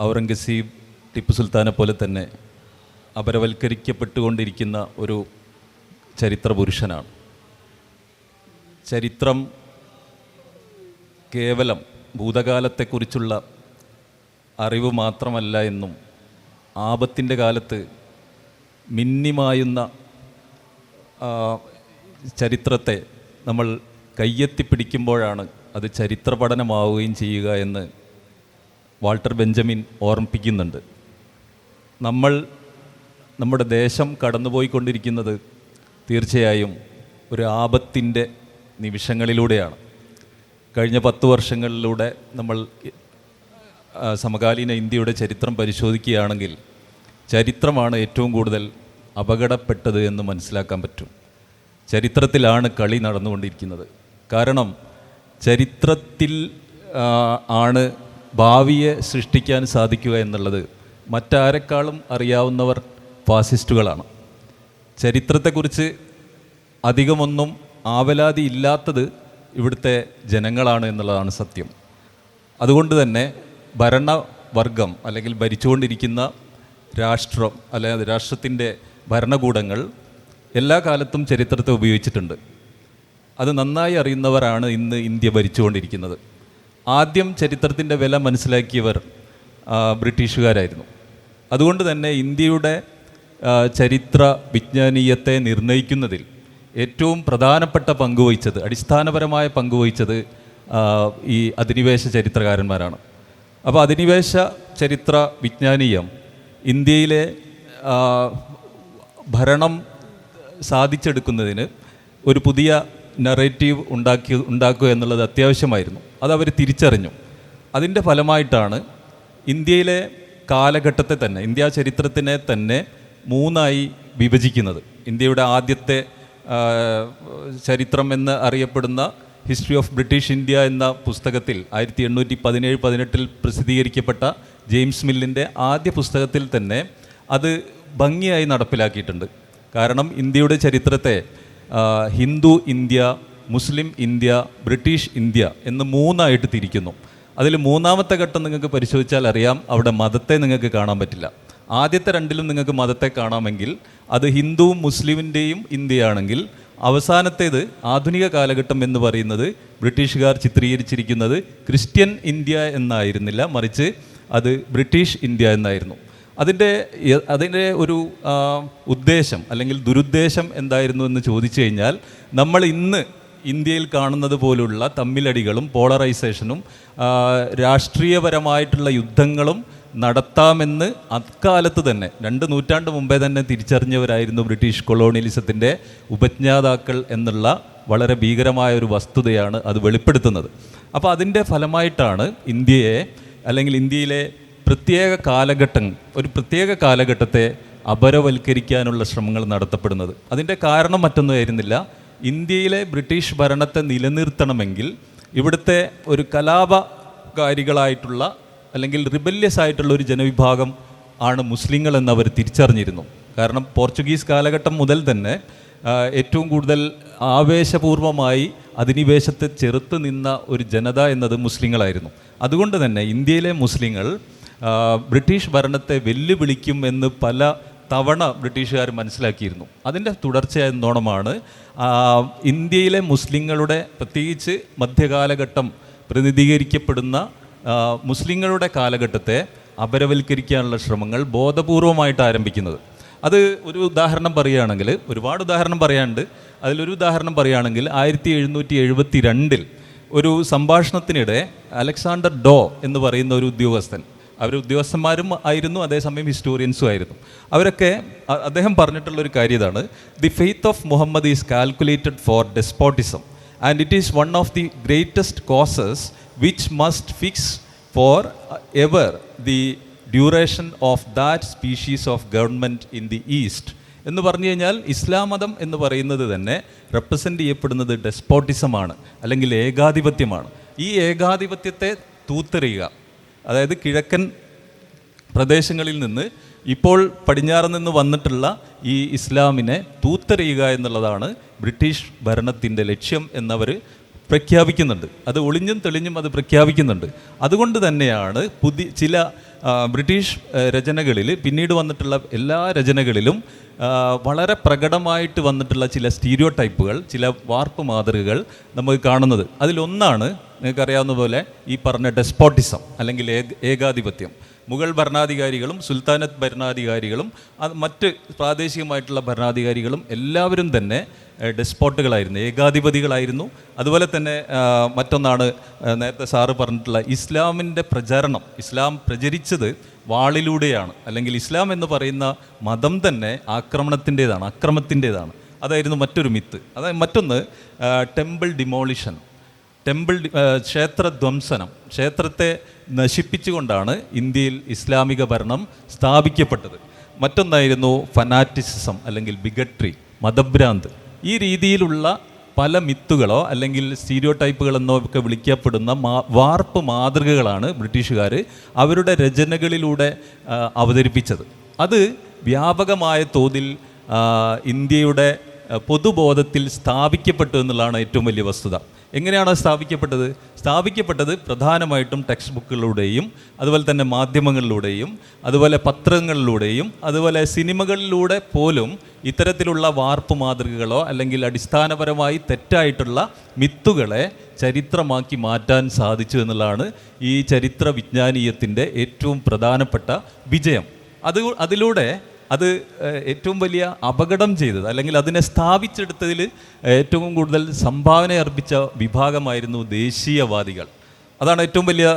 ഔറംഗസീബ് ടിപ്പു സുൽത്താനെ പോലെ തന്നെ അപരവൽക്കരിക്കപ്പെട്ടുകൊണ്ടിരിക്കുന്ന ഒരു ചരിത്ര പുരുഷനാണ് ചരിത്രം കേവലം ഭൂതകാലത്തെക്കുറിച്ചുള്ള അറിവ് മാത്രമല്ല എന്നും ആപത്തിന്റെ കാലത്ത് മിന്നിമായുന്ന ചരിത്രത്തെ നമ്മൾ കയ്യെത്തിപ്പിടിക്കുമ്പോഴാണ് അത് ചരിത്ര പഠനമാവുകയും ചെയ്യുക എന്ന് വാൾട്ടർ ബെഞ്ചമിൻ ഓർമ്മിപ്പിക്കുന്നുണ്ട്. നമ്മൾ നമ്മുടെ ദേശം കടന്നുപോയിക്കൊണ്ടിരിക്കുന്നത് തീർച്ചയായും ഒരു ആപത്തിന്റെ നിമിഷങ്ങളിലൂടെയാണ്. കഴിഞ്ഞ പത്ത് വർഷങ്ങളിലൂടെ നമ്മൾ സമകാലീന ഇന്ത്യയുടെ ചരിത്രം പരിശോധിക്കുകയാണെങ്കിൽ ചരിത്രമാണ് ഏറ്റവും കൂടുതൽ അപകടപ്പെട്ടത് എന്ന് മനസ്സിലാക്കാൻ പറ്റും. ചരിത്രത്തിലാണ് കളി നടന്നുകൊണ്ടിരിക്കുന്നത്. കാരണം ചരിത്രത്തിൽ ആണ് ഭാവിയെ സൃഷ്ടിക്കാൻ സാധിക്കുക എന്നുള്ളത് മറ്റാരെക്കാളും അറിയാവുന്നവർ ഫാസിസ്റ്റുകളാണ്. ചരിത്രത്തെക്കുറിച്ച് അധികമൊന്നും ആവലാതി ഇല്ലാത്തത് ഇവിടുത്തെ ജനങ്ങളാണ് എന്നുള്ളതാണ് സത്യം. അതുകൊണ്ട് തന്നെ ഭരണവർഗം അല്ലെങ്കിൽ ഭരിച്ചുകൊണ്ടിരിക്കുന്ന രാഷ്ട്രം അല്ലെങ്കിൽ രാഷ്ട്രത്തിന്റെ ഭരണകൂടങ്ങൾ എല്ലാ കാലത്തും ചരിത്രത്തെ ഉപയോഗിച്ചിട്ടുണ്ട്. അത് നന്നായി അറിയുന്നവരാണ് ഇന്ന് ഇന്ത്യ ഭരിച്ചുകൊണ്ടിരിക്കുന്നത്. ആദ്യം ചരിത്രത്തിന്റെ വില മനസ്സിലാക്കിയവർ ബ്രിട്ടീഷുകാരായിരുന്നു. അതുകൊണ്ട് തന്നെ ഇന്ത്യയുടെ ചരിത്ര വിജ്ഞാനീയത്തെ നിർണയിക്കുന്നതിൽ ഏറ്റവും പ്രധാനപ്പെട്ട പങ്കുവഹിച്ചത് അടിസ്ഥാനപരമായ പങ്കുവഹിച്ചത് ഈ അധിനിവേശ ചരിത്രകാരന്മാരാണ്. അപ്പോൾ അധിനിവേശ ചരിത്ര വിജ്ഞാനീയം ഇന്ത്യയിലെ ഭരണം സാധിച്ചെടുക്കുന്നതിന് ഒരു പുതിയ നറേറ്റീവ് ഉണ്ടാക്കി ഉണ്ടാക്കുക എന്നുള്ളത് അത്യാവശ്യമായിരുന്നു. അത് അവർ തിരിച്ചറിഞ്ഞു. അതിന്റെ ഫലമായിട്ടാണ് ഇന്ത്യയിലെ കാലഘട്ടത്തെ തന്നെ ഇന്ത്യ ചരിത്രത്തിനെ തന്നെ മൂന്നായി വിഭജിക്കുന്നത്. ഇന്ത്യയുടെ ആദ്യത്തെ ചരിത്രം എന്ന് അറിയപ്പെടുന്ന ഹിസ്റ്ററി ഓഫ് ബ്രിട്ടീഷ് ഇന്ത്യ എന്ന പുസ്തകത്തിൽ ആയിരത്തി എണ്ണൂറ്റി പതിനേഴ് പതിനെട്ടിൽ പ്രസിദ്ധീകരിക്കപ്പെട്ട ജെയിംസ് മില്ലിന്റെ ആദ്യ പുസ്തകത്തിൽ തന്നെ അത് ഭംഗിയായി നടപ്പിലാക്കിയിട്ടുണ്ട്. കാരണം ഇന്ത്യയുടെ ചരിത്രത്തെ Hindu India Muslim India British India എന്ന് മൂന്നായിട്ട് തിരിക്കുന്നു. അതിൽ മൂന്നാമത്തെ ഘട്ടം നിങ്ങൾക്ക് പരിശോധിച്ചാൽ അറിയാം അവിടെ മതത്തെ നിങ്ങൾക്ക് കാണാൻ പറ്റില്ല. ആദ്യത്തെ രണ്ടിലും നിങ്ങൾക്ക് മതത്തെ കാണാമെങ്കിൽ അത് ഹിന്ദുവും മുസ്ലിമിന്റെയും ഇന്ത്യയാണെങ്കിൽ അവസാനത്തേത് ആധുനിക കാലഘട്ടം എന്ന് പറയുന്നത് ബ്രിട്ടീഷുകാർ ചിത്രീകരിച്ചിരിക്കുന്നത് ക്രിസ്ത്യൻ ഇന്ത്യ എന്നായിരുന്നില്ല മറിച്ച് അത് ബ്രിട്ടീഷ് ഇന്ത്യ എന്നായിരുന്നു. അതിന്റെ അതിന്റെ ഒരു ഉദ്ദേശം അല്ലെങ്കിൽ ദുരുദ്ദേശം എന്തായിരുന്നു എന്ന് ചോദിച്ചു കഴിഞ്ഞാൽ നമ്മൾ ഇന്ന് ഇന്ത്യയിൽ കാണുന്നത് പോലുള്ള തമ്മിലടികളും പോളറൈസേഷനും രാഷ്ട്രീയപരമായിട്ടുള്ള യുദ്ധങ്ങളും നടത്താമെന്ന് അക്കാലത്ത് തന്നെ രണ്ട് നൂറ്റാണ്ട് മുമ്പേ തന്നെ തിരിച്ചറിഞ്ഞവരായിരുന്നു ബ്രിട്ടീഷ് കൊളോണിയലിസത്തിന്റെ ഉപജ്ഞാതാക്കൾ എന്നുള്ള വളരെ ഭീകരമായ ഒരു വസ്തുതയാണ് അത് വെളിപ്പെടുത്തുന്നത്. അപ്പോൾ അതിന്റെ ഫലമായിട്ടാണ് ഇന്ത്യയെ അല്ലെങ്കിൽ ഇന്ത്യയിലെ പ്രത്യേക കാലഘട്ടം ഒരു പ്രത്യേക കാലഘട്ടത്തെ അപരവൽക്കരിക്കാനുള്ള ശ്രമങ്ങൾ നടത്തപ്പെടുന്നത്. അതിന്റെ കാരണം മറ്റൊന്നുമായിരുന്നില്ല ഇന്ത്യയിലെ ബ്രിട്ടീഷ് ഭരണത്തെ നിലനിർത്തണമെങ്കിൽ ഇവിടുത്തെ ഒരു കലാപകാരികളായിട്ടുള്ള അല്ലെങ്കിൽ റിബല്യസ് ആയിട്ടുള്ള ഒരു ജനവിഭാഗം ആണ് മുസ്ലിങ്ങൾ എന്നവർ തിരിച്ചറിഞ്ഞിരുന്നു. കാരണം പോർച്ചുഗീസ് കാലഘട്ടം മുതൽ തന്നെ ഏറ്റവും കൂടുതൽ ആവേശപൂർവമായി അധിനിവേശത്തെ ചെറുത്ത് നിന്ന ഒരു ജനത എന്നത് മുസ്ലിങ്ങളായിരുന്നു. അതുകൊണ്ട് തന്നെ ഇന്ത്യയിലെ മുസ്ലിങ്ങൾ ബ്രിട്ടീഷ് ഭരണത്തെ വെല്ലുവിളിക്കും എന്ന് പല തവണ ബ്രിട്ടീഷുകാർ മനസ്സിലാക്കിയിരുന്നു. അതിന്റെ തുടർച്ചയെന്നോണമാണ് നോണമാണ് ഇന്ത്യയിലെ മുസ്ലിങ്ങളുടെ പ്രത്യേകിച്ച് മധ്യകാലഘട്ടം പ്രതിനിധീകരിക്കപ്പെടുന്ന മുസ്ലിങ്ങളുടെ കാലഘട്ടത്തെ അപരവൽക്കരിക്കാനുള്ള ശ്രമങ്ങൾ ബോധപൂർവമായിട്ട് ആരംഭിക്കുന്നത്. അത് ഒരു ഉദാഹരണം പറയുകയാണെങ്കിൽ ഒരുപാട് ഉദാഹരണം പറയാനുണ്ട്. അതിലൊരു ഉദാഹരണം പറയുകയാണെങ്കിൽ ആയിരത്തി എഴുന്നൂറ്റി എഴുപത്തി രണ്ടിൽ ഒരു സംഭാഷണത്തിനിടെ അലക്സാണ്ടർ ഡോ എന്ന് പറയുന്ന ഒരു ഉദ്യോഗസ്ഥൻ അവർ ഉദ്യോഗസ്ഥന്മാരും ആയിരുന്നു അതേസമയം ഹിസ്റ്റോറിയൻസും ആയിരുന്നു. അവരൊക്കെ അദ്ദേഹം പറഞ്ഞിട്ടുള്ള ഒരു കാര്യം ഇതാണ്. The faith of Muhammad is calculated for despotism and it is one of the greatest causes which must fix for ever the duration of that species of government in the east എന്ന് പറഞ്ഞു കഴിഞ്ഞാൽ ഇസ്ലാം മതം എന്ന് പറയുന്നത് തന്നെ represent ചെയ്യപ്പെടുന്നത് ഡെസ്പോട്ടിസമാണ് അല്ലെങ്കിൽ ഏകാധിപത്യമാണ്. ഈ ഏകാധിപത്യത്തെ തൂത്തെറിയുക അതായത് കിഴക്കൻ പ്രദേശങ്ങളിൽ നിന്ന് ഇപ്പോൾ പടിഞ്ഞാറ് നിന്ന് വന്നിട്ടുള്ള ഈ ഇസ്ലാമിനെ തൂത്തെറിയുക എന്നുള്ളതാണ് ബ്രിട്ടീഷ് ഭരണത്തിന്റെ ലക്ഷ്യം എന്നവർ പ്രഖ്യാപിക്കുന്നുണ്ട്. അത് ഒളിഞ്ഞും തെളിഞ്ഞും അത് പ്രഖ്യാപിക്കുന്നുണ്ട്. അതുകൊണ്ട് തന്നെയാണ് പുതിയ ചില ബ്രിട്ടീഷ് രചനകളിൽ പിന്നീട് വന്നിട്ടുള്ള എല്ലാ രചനകളിലും വളരെ പ്രകടമായിട്ട് വന്നിട്ടുള്ള ചില സ്റ്റീരിയോ ടൈപ്പുകൾ ചില വാർപ്പ് മാതൃകകൾ നമുക്ക് കാണുന്നത്. അതിലൊന്നാണ് നിങ്ങൾക്കറിയാവുന്ന പോലെ ഈ പറഞ്ഞ ഡെസ്പോട്ടിസം അല്ലെങ്കിൽ ഏകാധിപത്യം മുഗൾ ഭരണാധികാരികളും സുൽത്താനത്ത് ഭരണാധികാരികളും മറ്റ് പ്രാദേശികമായിട്ടുള്ള ഭരണാധികാരികളും എല്ലാവരും തന്നെ ഡെസ്പോട്ടുകളായിരുന്നു ഏകാധിപതികളായിരുന്നു. അതുപോലെ തന്നെ മറ്റൊന്നാണ് നേരത്തെ സാറ് പറഞ്ഞിട്ടുള്ള ഇസ്ലാമിന്റെ പ്രചരണം. ഇസ്ലാം പ്രചരിച്ചത് വാളിലൂടെയാണ്. അല്ലെങ്കിൽ ഇസ്ലാം എന്ന് പറയുന്ന മതം തന്നെ ആക്രമണത്തിന്റെതാണ് അക്രമത്തിന്റെതാണ് അതായിരുന്നു മറ്റൊരു മിത്ത്. അതായത് മറ്റൊന്ന് ടെമ്പിൾ ഡിമോളിഷൻ ടെമ്പിൾ ക്ഷേത്രധ്വംസനം ക്ഷേത്ര ധ്വംസനം ക്ഷേത്രത്തെ നശിപ്പിച്ചുകൊണ്ടാണ് ഇന്ത്യയിൽ ഇസ്ലാമിക ഭരണം സ്ഥാപിക്കപ്പെട്ടത്. മറ്റൊന്നായിരുന്നു ഫനാറ്റിസിസം അല്ലെങ്കിൽ ബിഗട്രി മതഭ്രാന്ത്. ഈ രീതിയിലുള്ള പല മിത്തുകളോ അല്ലെങ്കിൽ സ്റ്റീരിയോ ടൈപ്പുകളെന്നോ ഒക്കെ വിളിക്കപ്പെടുന്ന വാർപ്പ് മാതൃകകളാണ് ബ്രിട്ടീഷുകാർ അവരുടെ രചനകളിലൂടെ അവതരിപ്പിച്ചത്. അത് വ്യാപകമായ തോതിൽ ഇന്ത്യയുടെ പൊതുബോധത്തിൽ സ്ഥാപിക്കപ്പെട്ടു എന്നുള്ളതാണ് ഏറ്റവും വലിയ വസ്തുത. എങ്ങനെയാണ് സ്ഥാപിക്കപ്പെട്ടത്? സ്ഥാപിക്കപ്പെട്ടത് പ്രധാനമായിട്ടും ടെക്സ്റ്റ് ബുക്കുകളിലൂടെയും അതുപോലെ തന്നെ മാധ്യമങ്ങളിലൂടെയും അതുപോലെ പത്രങ്ങളിലൂടെയും അതുപോലെ സിനിമകളിലൂടെ പോലും ഇത്തരത്തിലുള്ള വാർപ്പ് മാതൃകകളോ അല്ലെങ്കിൽ അടിസ്ഥാനപരമായി തെറ്റായിട്ടുള്ള മിത്തുകളെ ചരിത്രമാക്കി മാറ്റാൻ സാധിച്ചു എന്നുള്ളതാണ് ഈ ചരിത്ര വിജ്ഞാനീയത്തിന്റെ ഏറ്റവും പ്രധാനപ്പെട്ട വിജയം. അത് അതിലൂടെ അത് ഏറ്റവും വലിയ അപകടം ചെയ്തത് അല്ലെങ്കിൽ അതിനെ സ്ഥാപിച്ചെടുത്തതിൽ ഏറ്റവും കൂടുതൽ സംഭാവന അർപ്പിച്ച വിഭാഗമായിരുന്നു ദേശീയവാദികൾ. അതാണ് ഏറ്റവും വലിയ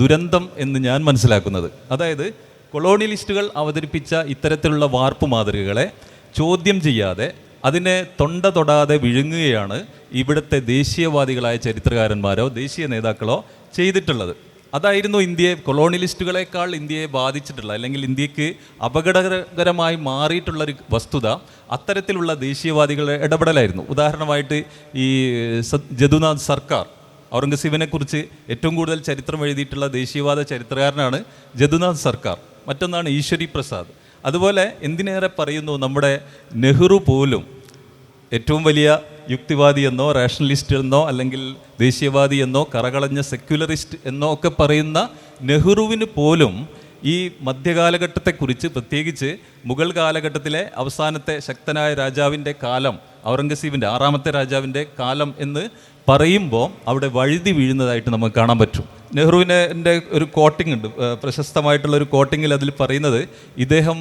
ദുരന്തം എന്ന് ഞാൻ മനസ്സിലാക്കുന്നത്. അതായത് കൊളോണിയലിസ്റ്റുകൾ അവതരിപ്പിച്ച ഇത്തരത്തിലുള്ള വാർപ്പ് മാതൃകകളെ ചോദ്യം ചെയ്യാതെ അതിനെ തൊണ്ട തൊടാതെ വിഴുങ്ങുകയാണ് ഇവിടുത്തെ ദേശീയവാദികളായ ചരിത്രകാരന്മാരോ ദേശീയ നേതാക്കളോ ചെയ്തിട്ടുള്ളത്. അതായിരുന്നു ഇന്ത്യയെ കൊളോണിയലിസ്റ്റുകളെക്കാൾ ഇന്ത്യയെ ബാധിച്ചിട്ടുള്ള അല്ലെങ്കിൽ ഇന്ത്യയ്ക്ക് അപകടകരമായി മാറിയിട്ടുള്ള ഒരു വസ്തുത അത്തരത്തിലുള്ള ദേശീയവാദികളുടെ ഇടപെടലായിരുന്നു. ഉദാഹരണമായിട്ട് ഈ ജദുനാഥ് സർക്കാർ ഔറംഗസീബിനെ കുറിച്ച് ഏറ്റവും കൂടുതൽ ചരിത്രം എഴുതിയിട്ടുള്ള ദേശീയവാദ ചരിത്രകാരനാണ് ജദുനാഥ് സർക്കാർ. മറ്റൊന്നാണ് ഈശ്വരി പ്രസാദ്. അതുപോലെ എന്തിനേറെ പറയുന്നു നമ്മുടെ നെഹ്റു പോലും ഏറ്റവും വലിയ യുക്തിവാദി എന്നോ റാഷണലിസ്റ്റ് എന്നോ അല്ലെങ്കിൽ ദേശീയവാദി എന്നോ കറകളഞ്ഞ സെക്യുലറിസ്റ്റ് എന്നോ ഒക്കെ പറയുന്ന നെഹ്റുവിന് പോലും ഈ മധ്യകാലഘട്ടത്തെക്കുറിച്ച് പ്രത്യേകിച്ച് മുഗൾ കാലഘട്ടത്തിലെ അവസാനത്തെ ശക്തനായ രാജാവിന്റെ കാലം ഔറംഗസീബിന്റെ ആറാമത്തെ രാജാവിന്റെ കാലം എന്ന് പറയുമ്പോൾ അവിടെ വഴുതി വീഴുന്നതായിട്ട് നമുക്ക് കാണാൻ പറ്റും. നെഹ്റുവിനെ ഒരു കോട്ടിംഗ് ഉണ്ട്. പ്രശസ്തമായിട്ടുള്ള ഒരു കോട്ടിങ്ങിൽ അതിൽ പറയുന്നത് ഇദ്ദേഹം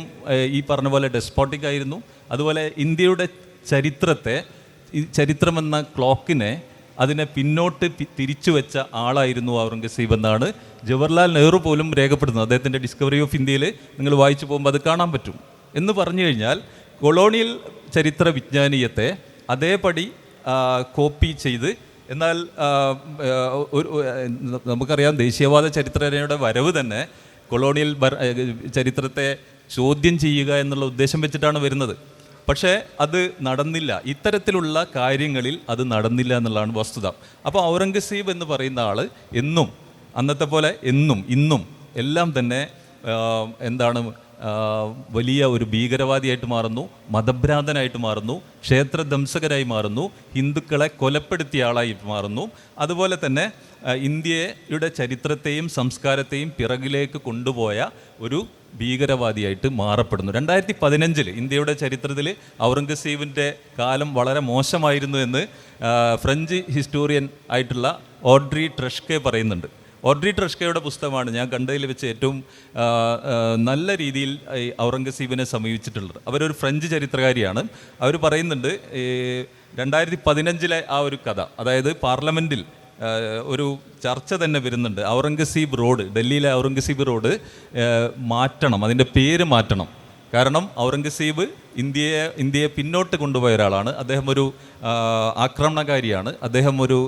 ഈ പറഞ്ഞ പോലെ ഡെസ്പോട്ടിക് ആയിരുന്നു. അതുപോലെ ഇന്ത്യയുടെ ചരിത്രത്തെ ഈ ചരിത്രമെന്ന ക്ലോക്കിനെ അതിനെ പിന്നോട്ട് തിരിച്ചു വെച്ച ആളായിരുന്നു ഔറംഗസീബ് എന്നാണ് ജവഹർലാൽ നെഹ്റു പോലും രേഖപ്പെടുത്തുന്നത്. അദ്ദേഹത്തിന്റെ ഡിസ്കവറി ഓഫ് ഇന്ത്യയിൽ നിങ്ങൾ വായിച്ചു പോകുമ്പോൾ അത് കാണാൻ പറ്റും. എന്ന് പറഞ്ഞു കഴിഞ്ഞാൽ കൊളോണിയൽ ചരിത്ര വിജ്ഞാനീയത്തെ അതേപടി കോപ്പി ചെയ്ത് എന്നാൽ ഒരു നമുക്കറിയാം ദേശീയവാദ ചരിത്രയുടെ വരവ് തന്നെ കൊളോണിയൽ ചരിത്രത്തെ ചോദ്യം ചെയ്യുക എന്നുള്ള ഉദ്ദേശം വെച്ചിട്ടാണ് വരുന്നത്. പക്ഷേ അത് നടന്നില്ല. ഇത്തരത്തിലുള്ള കാര്യങ്ങളിൽ അത് നടന്നില്ല എന്നുള്ളതാണ് വസ്തുത. അപ്പോൾ ഔറംഗസീബ് എന്ന് പറയുന്ന ആൾ എന്നും അന്നത്തെ പോലെ എന്നും ഇന്നും എല്ലാം തന്നെ എന്താണ് വലിയ ഒരു ഭീകരവാദിയായിട്ട് മാറുന്നു മതഭ്രാന്തനായിട്ട് മാറുന്നു ക്ഷേത്രധംസകരായി മാറുന്നു ഹിന്ദുക്കളെ കൊലപ്പെടുത്തിയ ആളായി മാറുന്നു. അതുപോലെ തന്നെ ഇന്ത്യയുടെ ചരിത്രത്തെയും സംസ്കാരത്തെയും പിറകിലേക്ക് കൊണ്ടുപോയ ഒരു ഭീകരവാദിയായിട്ട് മാറപ്പെടുന്നു. രണ്ടായിരത്തി പതിനഞ്ചിൽ ഇന്ത്യയുടെ ചരിത്രത്തിൽ ഔറംഗസീബിന്റെ കാലം വളരെ മോശമായിരുന്നു എന്ന് ഫ്രഞ്ച് ഹിസ്റ്റോറിയൻ ആയിട്ടുള്ള ഓഡ്രി ട്രഷ്കെ പറയുന്നുണ്ട്. ഓഡ്രി ട്രഷ്കയുടെ പുസ്തകമാണ് ഞാൻ കണ്ടതിൽ വെച്ച് ഏറ്റവും നല്ല രീതിയിൽ ഔറംഗസീബിനെ സമീപിച്ചിട്ടുള്ളത്. അവരൊരു ഫ്രഞ്ച് ചരിത്രകാരിയാണ്. അവർ പറയുന്നുണ്ട് രണ്ടായിരത്തി പതിനഞ്ചിലെ ആ ഒരു കഥ അതായത് പാർലമെന്റിൽ ഒരു ചർച്ച തന്നെ വരുന്നുണ്ട്. ഔറംഗസീബ് റോഡ് ഡൽഹിയിലെ ഔറംഗസീബ് റോഡ് മാറ്റണം അതിന്റെ പേര് മാറ്റണം. കാരണം ഔറംഗസീബ് ഇന്ത്യയെ ഇന്ത്യയെ പിന്നോട്ട് കൊണ്ടുപോയ ഒരാളാണ്. അദ്ദേഹം ഒരു ആക്രമണകാരിയാണ്. അദ്ദേഹം ഒരു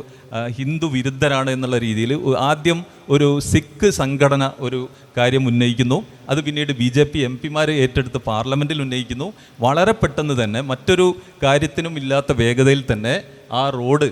ഹിന്ദു വിരുദ്ധനാണ് എന്നുള്ള രീതിയിൽ ആദ്യം ഒരു സിഖ് സംഘടന ഒരു കാര്യം ഉന്നയിക്കുന്നു. അത് പിന്നീട് ബി ജെ പി എം പിമാർ ഏറ്റെടുത്ത് പാർലമെന്റിൽ ഉന്നയിക്കുന്നു. വളരെ പെട്ടെന്ന് തന്നെ മറ്റൊരു കാര്യത്തിനും ഇല്ലാത്ത വേഗതയിൽ തന്നെ ആ റോഡ്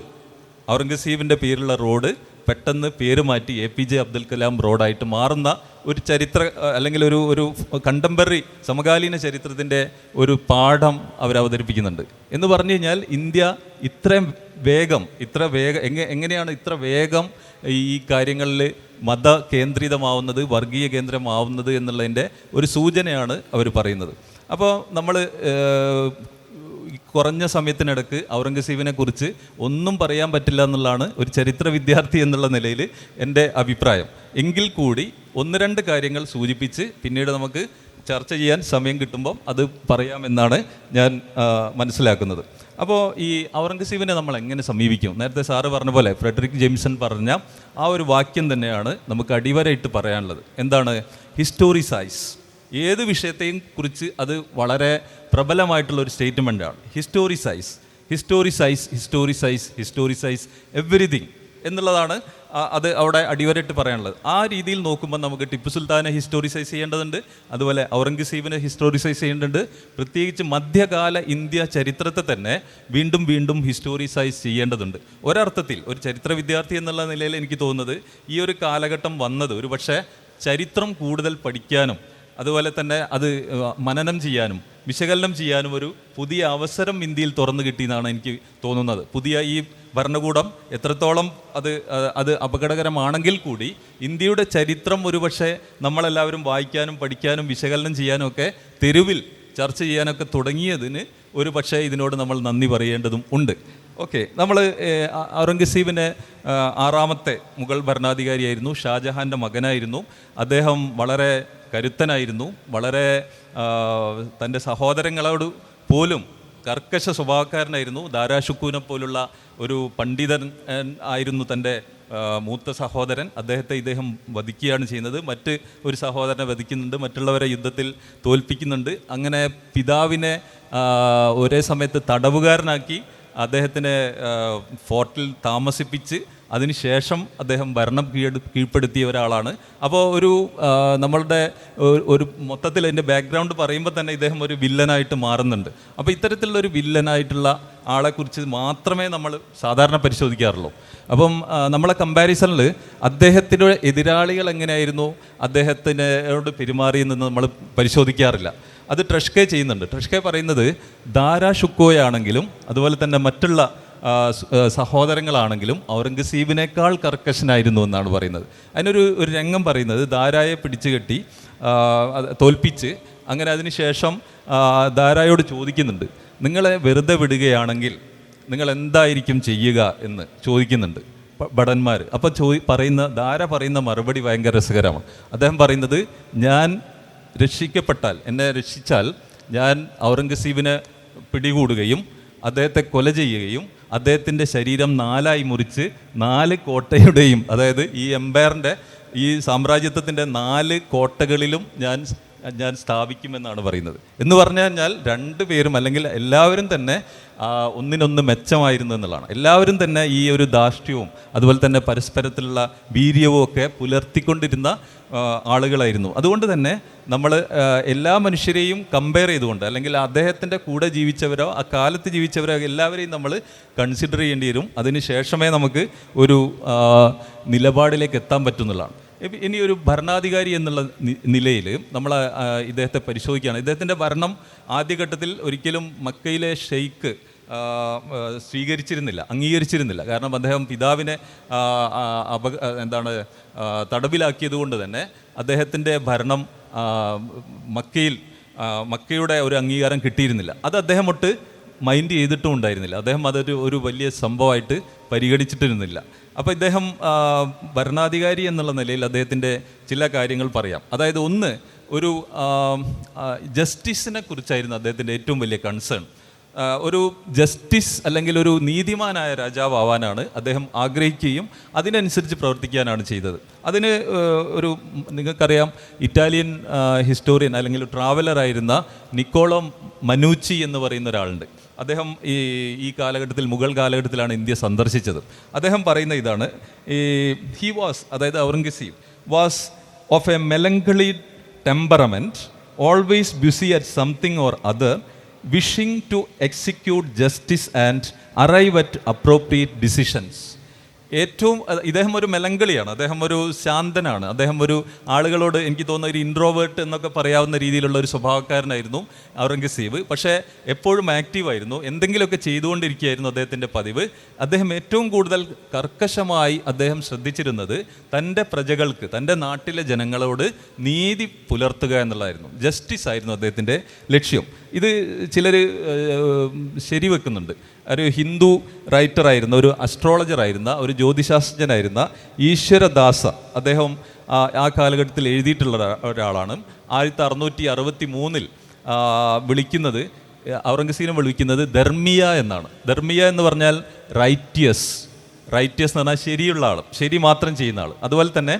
ഔറംഗസീബിന്റെ പേരിലുള്ള റോഡ് പെട്ടെന്ന് പേര് മാറ്റി A P J Abdul Kalam റോഡായിട്ട് മാറുന്ന ഒരു ചരിത്ര അല്ലെങ്കിൽ ഒരു ഒരു കണ്ടംപററി സമകാലീന ചരിത്രത്തിന്റെ ഒരു പാഠം അവർ അവതരിപ്പിക്കുന്നുണ്ട്. എന്ന് പറഞ്ഞു കഴിഞ്ഞാൽ ഇന്ത്യ ഇത്രയും വേഗം ഇത്ര വേഗം എങ്ങനെ എങ്ങനെയാണ് ഇത്ര വേഗം ഈ കാര്യങ്ങളിൽ മത കേന്ദ്രിതമാവുന്നത് വർഗീയ കേന്ദ്രമാവുന്നത് എന്നുള്ളതിന്റെ ഒരു സൂചനയാണ് അവർ പറയുന്നത്. അപ്പോൾ നമ്മൾ കുറഞ്ഞ സമയത്തിനിടക്ക് ഔറംഗസീബിനെ കുറിച്ച് ഒന്നും പറയാൻ പറ്റില്ല എന്നുള്ളതാണ് ഒരു ചരിത്ര വിദ്യാർത്ഥി എന്നുള്ള നിലയിൽ എന്റെ അഭിപ്രായം. എങ്കിൽ കൂടി ഒന്ന് രണ്ട് കാര്യങ്ങൾ സൂചിപ്പിച്ച് പിന്നീട് നമുക്ക് ചർച്ച ചെയ്യാൻ സമയം കിട്ടുമ്പം അത് പറയാമെന്നാണ് ഞാൻ മനസ്സിലാക്കുന്നത്. അപ്പോൾ ഈ ഔറംഗസീബിനെ നമ്മൾ എങ്ങനെ സമീപിക്കും? നേരത്തെ സാറ് പറഞ്ഞ പോലെ ഫ്രെഡറിക് ജെയിംസൺ പറഞ്ഞ ആ ഒരു വാക്യം തന്നെയാണ് നമുക്ക് അടിവരയിട്ട് പറയാനുള്ളത്. എന്താണ്? ഹിസ്റ്റോറിസൈസ്. ഏത് വിഷയത്തെയും കുറിച്ച് അത് വളരെ പ്രബലമായിട്ടുള്ള ഒരു സ്റ്റേറ്റ്മെന്റാണ് ഹിസ്റ്റോറിസൈസ് ഹിസ്റ്റോറിസൈസ് ഹിസ്റ്റോറിസൈസ് ഹിസ്റ്റോറിസൈസ് എവറിഥിങ് എന്നുള്ളതാണ് അത് അവിടെ അടിവരയിട്ട് പറയാനുള്ളത്. ആ രീതിയിൽ നോക്കുമ്പോൾ നമുക്ക് ടിപ്പു സുൽത്താനെ ഹിസ്റ്റോറിസൈസ് ചെയ്യേണ്ടതുണ്ട് അതുപോലെ ഔറംഗസീബിനെ ഹിസ്റ്റോറിസൈസ് ചെയ്യേണ്ടതുണ്ട്. പ്രത്യേകിച്ച് മധ്യകാല ഇന്ത്യ ചരിത്രത്തെ തന്നെ വീണ്ടും വീണ്ടും ഹിസ്റ്റോറിസൈസ് ചെയ്യേണ്ടതുണ്ട്. ഒരർത്ഥത്തിൽ ഒരു ചരിത്ര വിദ്യാർത്ഥി എന്നുള്ള നിലയിൽ എനിക്ക് തോന്നുന്നത് ഈ ഒരു കാലഘട്ടം വന്നത് ഒരു ചരിത്രം കൂടുതൽ പഠിക്കാനും അതുപോലെ തന്നെ അത് മനനം ചെയ്യാനും വിശകലനം ചെയ്യാനും ഒരു പുതിയ അവസരം ഇന്ത്യയിൽ തുറന്നു കിട്ടിയെന്നാണ് എനിക്ക് തോന്നുന്നത്. പുതിയ ഈ ഭരണകൂടം എത്രത്തോളം അത് അത് അപകടകരമാണെങ്കിൽ കൂടി ഇന്ത്യയുടെ ചരിത്രം ഒരുപക്ഷെ നമ്മളെല്ലാവരും വായിക്കാനും പഠിക്കാനും വിശകലനം ചെയ്യാനും ഒക്കെ തെരുവിൽ ചർച്ച ചെയ്യാനൊക്കെ തുടങ്ങിയതിന് ഒരു പക്ഷേ ഇതിനോട് നമ്മൾ നന്ദി പറയേണ്ടതും ഉണ്ട്. ഓക്കെ നമ്മൾ ഔറംഗസീബിന്റെ ആറാമത്തെ മുഗൾ ഭരണാധികാരിയായിരുന്നു ഷാജഹാന്റെ മകനായിരുന്നു. അദ്ദേഹം വളരെ കരുത്തനായിരുന്നു. വളരെ തന്റെ സഹോദരങ്ങളോട് പോലും കർക്കശ സ്വഭാവക്കാരനായിരുന്നു. ദാരാഷുക്കൂനെ പോലുള്ള ഒരു പണ്ഡിതൻ ആയിരുന്നു തന്റെ മൂത്ത സഹോദരൻ. അദ്ദേഹത്തെ ഇദ്ദേഹം വധിക്കുകയാണ് ചെയ്യുന്നത്. മറ്റ് ഒരു സഹോദരനെ വധിക്കുന്നുണ്ട്. മറ്റുള്ളവരെ യുദ്ധത്തിൽ തോൽപ്പിക്കുന്നുണ്ട്. അങ്ങനെ പിതാവിനെ ഒരേ സമയത്ത് തടവുകാരനാക്കി അദ്ദേഹത്തിനെ ഫോർട്ടിൽ താമസിപ്പിച്ച് അതിനുശേഷം അദ്ദേഹം ഭരണം കീഴ് കീഴ്പ്പെടുത്തിയ ഒരാളാണ്. അപ്പോൾ ഒരു നമ്മളുടെ ഒരു- മൊത്തത്തിൽ അതിന്റെ ബാക്ക്ഗ്രൗണ്ട് പറയുമ്പോൾ തന്നെ ഇദ്ദേഹം ഒരു വില്ലനായിട്ട് മാറുന്നുണ്ട്. അപ്പോൾ ഇത്തരത്തിലുള്ള ഒരു വില്ലനായിട്ടുള്ള ആളെക്കുറിച്ച് മാത്രമേ നമ്മൾ സാധാരണ പരിശോധിക്കാറുള്ളൂ. അപ്പം നമ്മളെ കമ്പാരിസണിൽ അദ്ദേഹത്തിന്റെ എതിരാളികൾ എങ്ങനെയായിരുന്നു? അദ്ദേഹത്തിനോട് പെരുമാറിയെന്ന് നമ്മൾ പരിശോധിക്കാറില്ല. അത് ട്രഷ്കെ ചെയ്യുന്നുണ്ട്. ട്രഷ്കെ പറയുന്നത് ദാരാ ഷുക്കോയാണെങ്കിലും അതുപോലെ തന്നെ മറ്റുള്ള സഹോദരങ്ങളാണെങ്കിലും ഔറംഗസീബിനേക്കാൾ കർക്കശനായിരുന്നു എന്നാണ് പറയുന്നത്. അതിനൊരു ഒരു രംഗം പറയുന്നത് ദാരായെ പിടിച്ചു കെട്ടി തോൽപ്പിച്ച് അങ്ങനെ അതിനുശേഷം ശേഷം ദാരായോട് ചോദിക്കുന്നുണ്ട് നിങ്ങളെ വെറുതെ വിടുകയാണെങ്കിൽ നിങ്ങൾ എന്തായിരിക്കും ചെയ്യുക എന്ന് ചോദിക്കുന്നുണ്ട് ഭടന്മാർ അപ്പം ചോ പറയുന്ന ധാര പറയുന്ന മറുപടി ഭയങ്കര രസകരമാണ്. അദ്ദേഹം പറയുന്നത് ഞാൻ രക്ഷിക്കപ്പെട്ടാൽ എന്നെ രക്ഷിച്ചാൽ ഞാൻ ഔറംഗസീബിനെ പിടികൂടുകയും അദ്ദേഹത്തെ കൊല ചെയ്യുകയും അദ്ദേഹത്തിന്റെ ശരീരം നാലായി മുറിച്ച് നാല് കോട്ടയുടെയും അതായത് ഈ എംപയറിന്റെ ഈ സാമ്രാജ്യത്വത്തിന്റെ നാല് കോട്ടകളിലും ഞാൻ ഞാൻ സ്ഥാപിക്കുമെന്നാണ് പറയുന്നത്. എന്ന് പറഞ്ഞു കഴിഞ്ഞാൽ രണ്ട് പേരും അല്ലെങ്കിൽ എല്ലാവരും തന്നെ ഒന്നിനൊന്ന് മെച്ചമായിരുന്നു എന്നുള്ളതാണ്. എല്ലാവരും തന്നെ ഈ ഒരു ധാർഷ്ട്യവും അതുപോലെ തന്നെ പരസ്പരത്തിലുള്ള വീര്യവും ഒക്കെ പുലർത്തിക്കൊണ്ടിരുന്ന ആളുകളായിരുന്നു. അതുകൊണ്ട് തന്നെ നമ്മൾ എല്ലാ മനുഷ്യരെയും കമ്പയർ ചെയ്തുകൊണ്ട് അല്ലെങ്കിൽ അദ്ദേഹത്തിന്റെ കൂടെ ജീവിച്ചവരോ ആ കാലത്ത് ജീവിച്ചവരോ എല്ലാവരെയും നമ്മൾ കൺസിഡർ ചെയ്യേണ്ടി വരും. അതിന് ശേഷമേ നമുക്ക് ഒരു നിലപാടിലേക്ക് എത്താൻ പറ്റുന്നുള്ളതാണ് ഇനി ഒരു ഭരണാധികാരി എന്നുള്ള നിലയിൽ നമ്മൾ ഇദ്ദേഹത്തെ പരിശോധിക്കുകയാണ്. ഇദ്ദേഹത്തിന്റെ ഭരണം ആദ്യഘട്ടത്തിൽ ഒരിക്കലും മക്കയിലെ ആ, സ്വീകരിച്ചിരുന്നില്ല അംഗീകരിച്ചിരുന്നില്ല. കാരണം അദ്ദേഹം പിതാവിനെ അപ എന്താണ് തടവിലാക്കിയതുകൊണ്ട് തടവിലാക്കിയത് കൊണ്ട് തന്നെ അദ്ദേഹത്തിന്റെ ഭരണം മക്കയിൽ മക്കയുടെ ഒരു അംഗീകാരം കിട്ടിയിരുന്നില്ല. അത് അദ്ദേഹം ഒട്ട് മൈൻഡ് ചെയ്തിട്ടും ഉണ്ടായിരുന്നില്ല. അദ്ദേഹം അതൊരു ഒരു വലിയ സംഭവമായിട്ട് പരിഗണിച്ചിട്ടിരുന്നില്ല. അപ്പോൾ ഇദ്ദേഹം ഭരണാധികാരി എന്നുള്ള നിലയിൽ അദ്ദേഹത്തിന്റെ ചില കാര്യങ്ങൾ പറയാം. അതായത് ഒന്ന് ഒരു ജസ്റ്റിസിനെ കുറിച്ചായിരുന്നു അദ്ദേഹത്തിന്റെ ഏറ്റവും വലിയ കൺസേൺ ഒരു ജസ്റ്റിസ് അല്ലെങ്കിൽ ഒരു നീതിമാനായ രാജാവ് ആവാനാണ് അദ്ദേഹം ആഗ്രഹിക്കുകയും അതിനനുസരിച്ച് പ്രവർത്തിക്കാനാണ് ചെയ്തത്. അതിന് ഒരു നിങ്ങൾക്കറിയാം ഇറ്റാലിയൻ ഹിസ്റ്റോറിയൻ അല്ലെങ്കിൽ ട്രാവലറായിരുന്ന നിക്കോളോ മനൂച്ചി എന്ന് പറയുന്ന ഒരാളുണ്ട്. അദ്ദേഹം ഈ ഈ കാലഘട്ടത്തിൽ മുഗൾ കാലഘട്ടത്തിലാണ് ഇന്ത്യ സന്ദർശിച്ചത്. അദ്ദേഹം പറയുന്ന ഇതാണ് ഈ ഹി വാസ് അതായത് Aurangzeb was of a melancholy temperament always busy at something or other wishing to execute justice and arrive at appropriate decisions ഏറ്റവും ഇദ്ദേഹം ഒരു മെലങ്കളിയാണ്. അദ്ദേഹം ഒരു ശാന്തനാണ്. അദ്ദേഹം ഒരു ആളുകളോട് എനിക്ക് തോന്നുന്ന ഒരു ഇൻട്രോവേർട്ട് എന്നൊക്കെ പറയാവുന്ന രീതിയിലുള്ള ഒരു സ്വഭാവക്കാരനായിരുന്നു ഔറംഗസീബ്. പക്ഷേ എപ്പോഴും ആക്റ്റീവായിരുന്നു. എന്തെങ്കിലുമൊക്കെ ചെയ്തുകൊണ്ടിരിക്കുകയായിരുന്നു അദ്ദേഹത്തിന്റെ പതിവ്. അദ്ദേഹം ഏറ്റവും കൂടുതൽ കർക്കശമായി അദ്ദേഹം ശ്രദ്ധിച്ചിരുന്നത് തന്റെ പ്രജകൾക്ക് തന്റെ നാട്ടിലെ ജനങ്ങളോട് നീതി പുലർത്തുക എന്നുള്ളതായിരുന്നു. ജസ്റ്റിസ് ആയിരുന്നു അദ്ദേഹത്തിന്റെ ലക്ഷ്യം. ഇത് ചിലർ ശരിവെക്കുന്നുണ്ട്. ഒരു ഹിന്ദു റൈറ്റർ ആയിരുന്ന ഒരു അസ്ട്രോളജർ ആയിരുന്ന ഒരു ജ്യോതിശാസ്ത്രജ്ഞനായിരുന്ന ഈശ്വരദാസ അദ്ദേഹം ആ കാലഘട്ടത്തിൽ എഴുതിയിട്ടുള്ള ഒരാളാണ്. ആയിരത്തി അറുന്നൂറ്റി അറുപത്തി മൂന്നിൽ വിളിക്കുന്നത് ഔറംഗസീനെ വിളിക്കുന്നത് ധർമ്മിയ എന്നാണ്. ധർമ്മിയ എന്ന് പറഞ്ഞാൽ റൈറ്റിയസ് റൈറ്റിയസ് എന്ന് പറഞ്ഞാൽ ശരിയുള്ള ആൾ ശരി മാത്രം ചെയ്യുന്ന ആൾ അതുപോലെ തന്നെ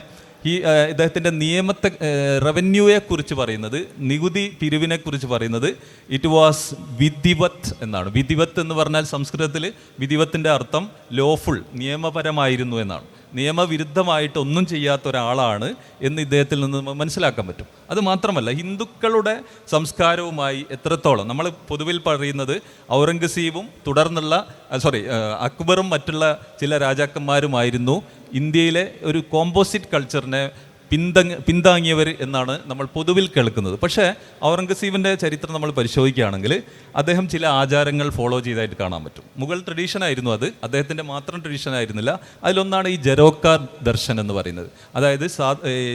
ഈ ഇദ്ദേഹത്തിന്റെ നിയമത്തെ റവന്യൂയെ കുറിച്ച് പറയുന്നത് നികുതി പിരിവിനെ കുറിച്ച് പറയുന്നത് ഇറ്റ് വാസ് വിധിവത്ത് എന്നാണ്. വിധിവത്ത് എന്ന് പറഞ്ഞാൽ സംസ്കൃതത്തിൽ വിധിവത്തിന്റെ അർത്ഥം ലോഫുൾ നിയമപരമായിരുന്നു എന്നാണ്. നിയമവിരുദ്ധമായിട്ട് ഒന്നും ചെയ്യാത്ത ഒരാളാണ് എന്ന് ഇദ്ദേഹത്തിൽ നിന്ന് മനസ്സിലാക്കാൻ പറ്റും. അത് മാത്രമല്ല ഹിന്ദുക്കളുടെ സംസ്കാരവുമായി എത്രത്തോളം നമ്മൾ പൊതുവിൽ പറയുന്നത് ഔറംഗസീബും തുടർന്നുള്ള സോറി അക്ബറും മറ്റുള്ള ചില രാജാക്കന്മാരുമായിരുന്നു ഇന്ത്യയിലെ ഒരു കോമ്പോസിറ്റ് കൾച്ചറിനെ പിന്തങ് പിന്താങ്ങിയവർ എന്നാണ് നമ്മൾ പൊതുവിൽ കേൾക്കുന്നത്. പക്ഷേ ഔറംഗസീബിന്റെ ചരിത്രം നമ്മൾ പരിശോധിക്കുകയാണെങ്കിൽ അദ്ദേഹം ചില ആചാരങ്ങൾ ഫോളോ ചെയ്തായിട്ട് കാണാൻ പറ്റും. മുഗൾ ട്രഡീഷൻ ആയിരുന്നു അത്. അദ്ദേഹത്തിന്റെ മാത്രം ട്രഡീഷൻ ആയിരുന്നില്ല. അതിലൊന്നാണ് ഈ ജരോക്കാർ ദർശൻ എന്ന് പറയുന്നത്. അതായത്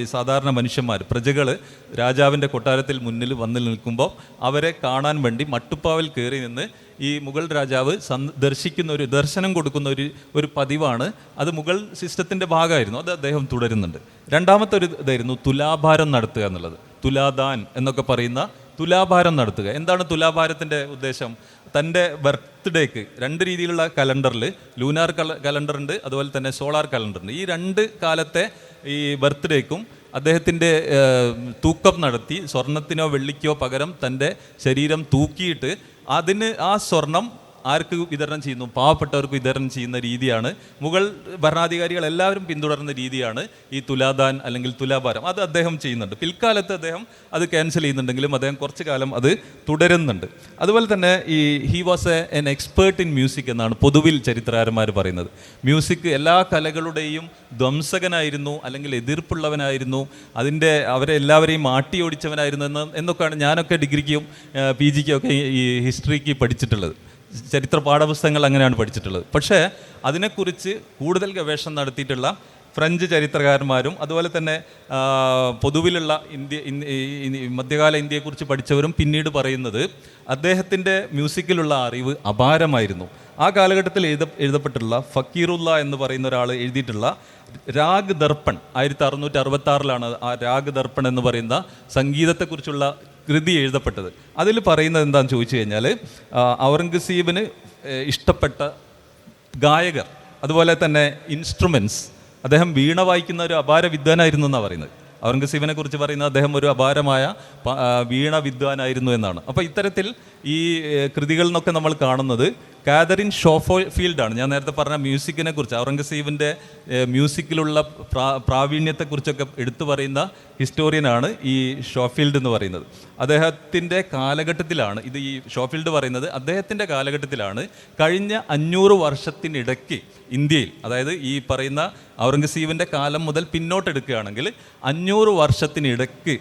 സാധാരണ മനുഷ്യന്മാർ പ്രജകൾ രാജാവിന്റെ കൊട്ടാരത്തിൽ മുന്നിൽ വന്നു നിൽക്കുമ്പോൾ അവരെ കാണാൻ വേണ്ടി മട്ടുപ്പാവിൽ കയറി നിന്ന് ഈ മുഗൾ രാജാവ് സന്ദർശിക്കുന്ന ഒരു ദർശനം കൊടുക്കുന്ന ഒരു ഒരു പതിവാണ്. അത് മുഗൾ സിസ്റ്റത്തിന്റെ ഭാഗമായിരുന്നു. അത് അദ്ദേഹം തുടരുന്നുണ്ട്. രണ്ടാമത്തെ ഒരു ഇതായിരുന്നു തുലാഭാരം നടത്തുക എന്നുള്ളത്. തുലാദാൻ എന്നൊക്കെ പറയുന്ന തുലാഭാരം നടത്തുക. എന്താണ് തുലാഭാരത്തിന്റെ ഉദ്ദേശം? തന്റെ ബർത്ത്ഡേക്ക് രണ്ട് രീതിയിലുള്ള കലണ്ടറിൽ ലൂനാർ കല കലണ്ടറുണ്ട് അതുപോലെ തന്നെ സോളാർ കലണ്ടറുണ്ട്. ഈ രണ്ട് കാലത്തെ ഈ ബർത്ത്ഡേക്കും അദ്ദേഹത്തിന്റെ തൂക്കം നടത്തി സ്വർണത്തിനോ വെള്ളിക്കോ പകരം തന്റെ ശരീരം തൂക്കിയിട്ട് അതിന് ആ സ്വർണം ആർക്ക് വിതരണം ചെയ്യുന്നു? പാവപ്പെട്ടവർക്ക് വിതരണം ചെയ്യുന്ന രീതിയാണ്. മുഗൾ ഭരണാധികാരികൾ എല്ലാവരും പിന്തുടർന്ന രീതിയാണ് ഈ തുലാദാൻ അല്ലെങ്കിൽ തുലാഭാരം. അത് അദ്ദേഹം ചെയ്യുന്നുണ്ട്. പിൽക്കാലത്ത് അദ്ദേഹം അത് ക്യാൻസൽ ചെയ്യുന്നുണ്ടെങ്കിലും അദ്ദേഹം കുറച്ച് കാലം അത് തുടരുന്നുണ്ട്. അതുപോലെ തന്നെ ഈ he was a an expert in music എന്നാണ് പൊതുവിൽ ചരിത്രകാരന്മാർ പറയുന്നത്. മ്യൂസിക് എല്ലാ കലകളുടെയും ധ്വംസകനായിരുന്നു അല്ലെങ്കിൽ എതിർപ്പുള്ളവനായിരുന്നു അതിന്റെ അവരെ എല്ലാവരെയും മാട്ടി ഓടിച്ചവനായിരുന്നു എന്ന് എന്നൊക്കെയാണ് ഞാനൊക്കെ ഡിഗ്രിക്കും പി ജിക്കും ഒക്കെ ഈ ഹിസ്റ്ററിക്ക് പഠിച്ചിട്ടുള്ളത്. ചരിത്ര പാഠപുസ്തകങ്ങൾ അങ്ങനെയാണ് പഠിച്ചിട്ടുള്ളത്. പക്ഷേ അതിനെക്കുറിച്ച് കൂടുതൽ ഗവേഷണം നടത്തിയിട്ടുള്ള ഫ്രഞ്ച് ചരിത്രകാരന്മാരും അതുപോലെ തന്നെ പൊതുവിലുള്ള ഇന്ത്യ മധ്യകാല ഇന്ത്യയെക്കുറിച്ച് പഠിച്ചവരും പിന്നീട് പറയുന്നത് അദ്ദേഹത്തിന്റെ മ്യൂസിക്കിലുള്ള അറിവ് അപാരമായിരുന്നു. ആ കാലഘട്ടത്തിൽ എഴുത എഴുതപ്പെട്ടിട്ടുള്ള ഫക്കീറുല്ല എന്ന് പറയുന്ന ഒരാൾ എഴുതിയിട്ടുള്ള രാഗ് ദർപ്പൺ ആയിരത്തി അറുന്നൂറ്റി അറുപത്തി ആറിലാണ് ആ രാഗ് ദർപ്പൺ എന്ന് പറയുന്ന സംഗീതത്തെക്കുറിച്ചുള്ള കൃതി എഴുതപ്പെട്ടത്. അതിൽ പറയുന്നത് എന്താണെന്ന് ചോദിച്ചു കഴിഞ്ഞാൽ ഔറംഗസീബിന് ഇഷ്ടപ്പെട്ട ഗായകർ അതുപോലെ തന്നെ ഇൻസ്ട്രുമെന്റ്സ് അദ്ദേഹം വീണ വായിക്കുന്ന ഒരു അപാര വിദ്വാനായിരുന്നു എന്നാണ് പറയുന്നത്. ഔറംഗസീബിനെ കുറിച്ച് പറയുന്നത് അദ്ദേഹം ഒരു അപാരമായ വീണ വിദ്വാനായിരുന്നു എന്നാണ്. അപ്പോൾ ഇത്തരത്തിൽ ഈ കൃതികളിൽ നിന്നൊക്കെ നമ്മൾ കാണുന്നത് കാതറിൻ ഷോഫോ ഫീൽഡാണ്. ഞാൻ നേരത്തെ പറഞ്ഞ മ്യൂസിക്കിനെ കുറിച്ച് ഔറംഗസീബിന്റെ മ്യൂസിക്കിലുള്ള പ്രാ പ്രാവീണ്യത്തെക്കുറിച്ചൊക്കെ എടുത്തു പറയുന്ന ഹിസ്റ്റോറിയനാണ് ഈ ഷോഫീൽഡ് എന്ന് പറയുന്നത്. അദ്ദേഹത്തിന്റെ കാലഘട്ടത്തിലാണ് ഇത് ഈ ഷോഫീൽഡ് പറയുന്നത് അദ്ദേഹത്തിന്റെ കാലഘട്ടത്തിലാണ് കഴിഞ്ഞ അഞ്ഞൂറ് വർഷത്തിനിടയ്ക്ക് ഇന്ത്യയിൽ അതായത് ഈ പറയുന്ന ഔറംഗസീബിന്റെ കാലം മുതൽ പിന്നോട്ടെടുക്കുകയാണെങ്കിൽ അഞ്ഞൂറ് വർഷത്തിനിടയ്ക്ക്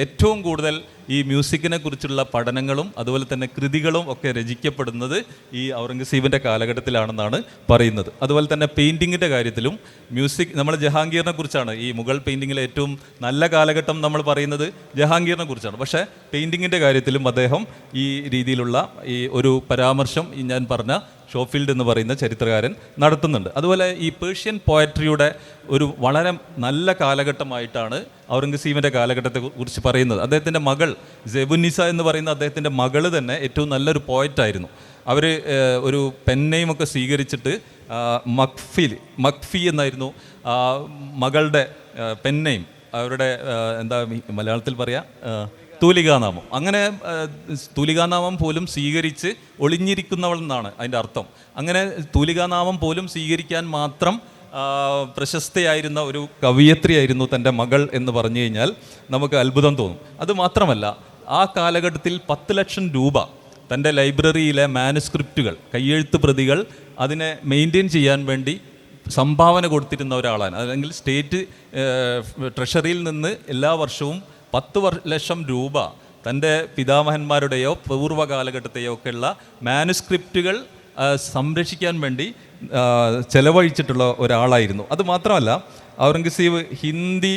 ഏറ്റവും കൂടുതൽ ഈ മ്യൂസിക്കിനെ കുറിച്ചുള്ള പഠനങ്ങളും അതുപോലെ തന്നെ കൃതികളും ഒക്കെ രചിക്കപ്പെടുന്നത് ഈ ഔറംഗസീബിന്റെ കാലഘട്ടത്തിലാണെന്നാണ് പറയുന്നത്. അതുപോലെ തന്നെ പെയിന്റിങ്ങിന്റെ കാര്യത്തിലും മ്യൂസിക് നമ്മൾ ജഹാംഗീറിനെ കുറിച്ചാണ് ഈ മുഗൾ പെയിന്റിങ്ങിലെ ഏറ്റവും നല്ല കാലഘട്ടം നമ്മൾ പറയുന്നത് ജഹാംഗീറിനെ കുറിച്ചാണ്. പക്ഷേ പെയിന്റിങ്ങിന്റെ കാര്യത്തിലും അദ്ദേഹം ഈ രീതിയിലുള്ള ഈ ഒരു പരാമർശം ഞാൻ പറഞ്ഞ ഷോഫീൽഡ് എന്ന് പറയുന്ന ചരിത്രകാരൻ നടത്തുന്നുണ്ട്. അതുപോലെ ഈ പേർഷ്യൻ പോയട്രിയുടെ ഒരു വളരെ നല്ല കാലഘട്ടമായിട്ടാണ് ഔറംഗസീബിന്റെ കാലഘട്ടത്തെ കുറിച്ച് പറയുന്നത്. അദ്ദേഹത്തിന്റെ മകൾ ജെബുനിസ എന്ന് പറയുന്ന അദ്ദേഹത്തിന്റെ മകൾ തന്നെ ഏറ്റവും നല്ലൊരു പോയറ്റായിരുന്നു അവർ ഒരു പെന്നെയും ഒക്കെ സ്വീകരിച്ചിട്ട് മക്ഫിൽ മക്ഫി എന്നായിരുന്നു മകളുടെ പെന്നെയും അവരുടെ എന്താ മലയാളത്തിൽ പറയാ തൂലികാനാമം. അങ്ങനെ തൂലികാനാമം പോലും സ്വീകരിച്ച് ഒളിഞ്ഞിരിക്കുന്നവൾ എന്നാണ് അതിന്റെ അർത്ഥം. അങ്ങനെ തൂലികാനാമം പോലും സ്വീകരിക്കാൻ മാത്രം പ്രശസ്തയായിരുന്ന ഒരു കവിയത്രിയായിരുന്നു തന്റെ മകൾ എന്ന് പറഞ്ഞു കഴിഞ്ഞാൽ നമുക്ക് അത്ഭുതം തോന്നും. അത് മാത്രമല്ല ആ കാലഘട്ടത്തിൽ പത്ത് ലക്ഷം രൂപ തന്റെ ലൈബ്രറിയിലെ മാനുസ്ക്രിപ്റ്റുകൾ കയ്യെഴുത്ത് പ്രതികൾ അതിനെ മെയിന്റെയിൻ ചെയ്യാൻ വേണ്ടി സംഭാവന കൊടുത്തിരുന്ന ഒരാളാണ്. അല്ലെങ്കിൽ സ്റ്റേറ്റ് ട്രഷറിയിൽ നിന്ന് എല്ലാ വർഷവും പത്ത് ലക്ഷം രൂപ തന്റെ പിതാമഹന്മാരുടെയോ പൂർവ കാലഘട്ടത്തെയോ ഒക്കെയുള്ള മാനുസ്ക്രിപ്റ്റുകൾ സംരക്ഷിക്കാൻ വേണ്ടി ചെലവഴിച്ചിട്ടുള്ള ഒരാളായിരുന്നു. അത് മാത്രമല്ല ഔറംഗസീബ് ഹിന്ദി